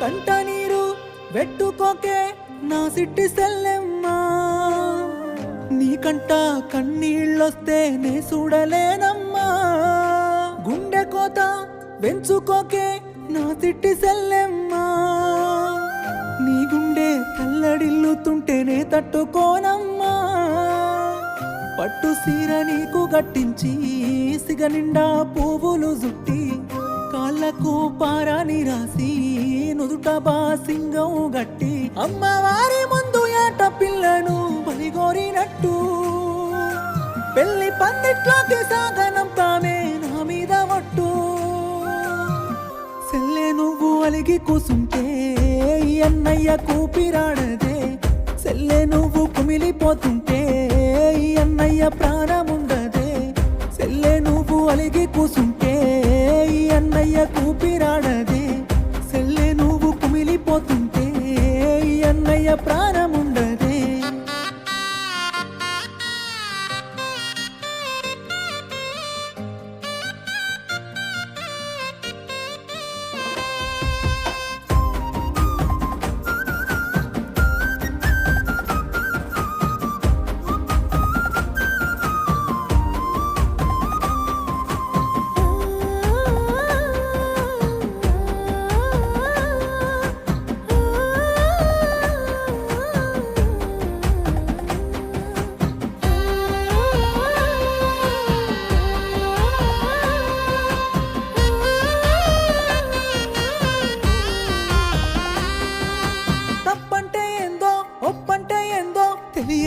కంట నీరు వెట్టుకోకే నా సిట్టి సెల్లెమ్మా. నీకంట కన్నీళ్ళొస్తే నే చూడలేనమ్మా. గుండె కోత వెంచుకోకే నా సిట్టి సెల్లెమ్మా. నీ గుండె తల్లడిల్లుతుంటేనే తట్టుకోనమ్మా. పట్టు సీర నీకు గట్టించి సిగ నిండా పువ్వులు జుట్టి కాళ్ళకు పారాని రాసి నుదుట బాసింగం గట్టి అమ్మవారి ముందు ఏట పిల్లను బలిగోరినట్టు. పెళ్ళి పందిట్లోకి సాగనం తామే నా మీద ఒట్టు. సెల్లే నువ్వు అలిగి కూసుంటే ఈ అన్నయ్య కూపిరాడదే. సెల్లే నువ్వు కుమిలిపోతుంటే ఈ అన్నయ్య ప్రాణముండదే. సెల్లే నువ్వు అలిగి కూసుంటే ఈ అన్నయ్య కూపిరాడదే? సెల్లే నువ్వు కుమిలిపోతుంటే ఈ అన్నయ్య ప్రాణముంది?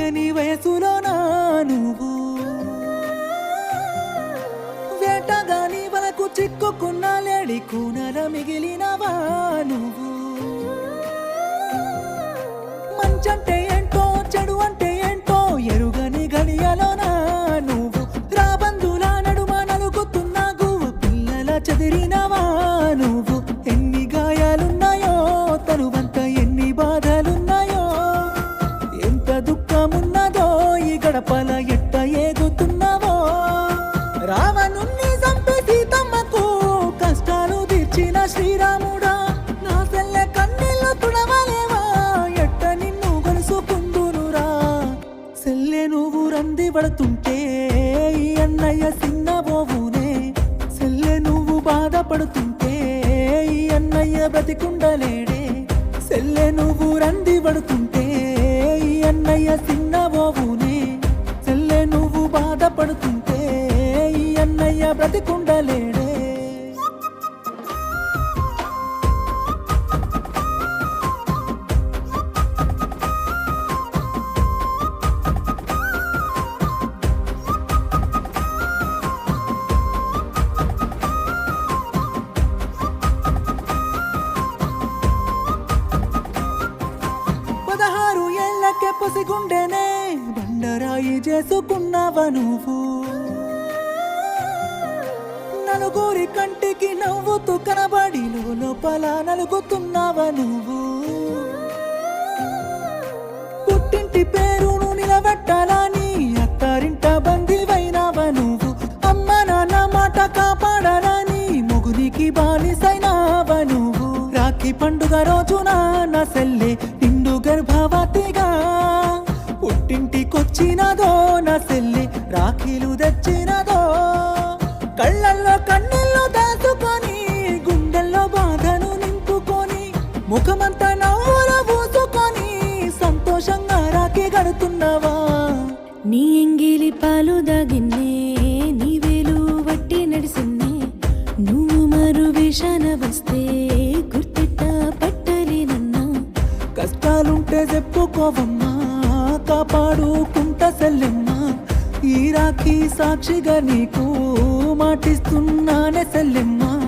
తెలియని వయసులో నా నువ్వు. వేటగాని వలకు చిక్కుకున్న లేడి కూనర మిగిలినవా నువ్వు? మంచంటే పడుతుంటే ఈ అన్నయ్య సిన్నబోవునే సెల్లె నువ్వు బాధపడుతుంటే ఈ అన్నయ్య బ్రతికుండలేడే సెల్లె నువ్వు రంది పడుతుంటే ఈ అన్నయ్య సిన్నబోవునే సెల్లె నువ్వు బాధపడుతుంటే ఈ అన్నయ్య బ్రతికుండలేడే. పసిగుండెనే బండరాయి చేసుకున్నావ నువ్వు? నలుగురి కంటికి నవ్వుతూ కనబడి లోపల నలుగుతున్నావ నువ్వు? పుట్టింటి పేరును నిలబెట్టాలని అత్తారింట బందివైనావ నువ్వు? అమ్మ నాన్న మాట కాపాడాలని ముగునికి బానిసైనావ నువ్వు? రాఖీ పండుగ రోజున నా సెల్ నీ ఎంగిలి పాలు దాగిన్నే నీ వేలు వట్టి నడిసిందే. నువ్వు మరు వేషాన వస్తే గుర్తిట్ట పట్టలేనన్నా కష్టాలుంటే చెప్పుకోవమ్మా కాపాడుకుంటా సెల్లెమ్మా. ఈ రాఖీ సాక్షిగా నీకు మాటిస్తున్నానే సెల్లెమ్మా.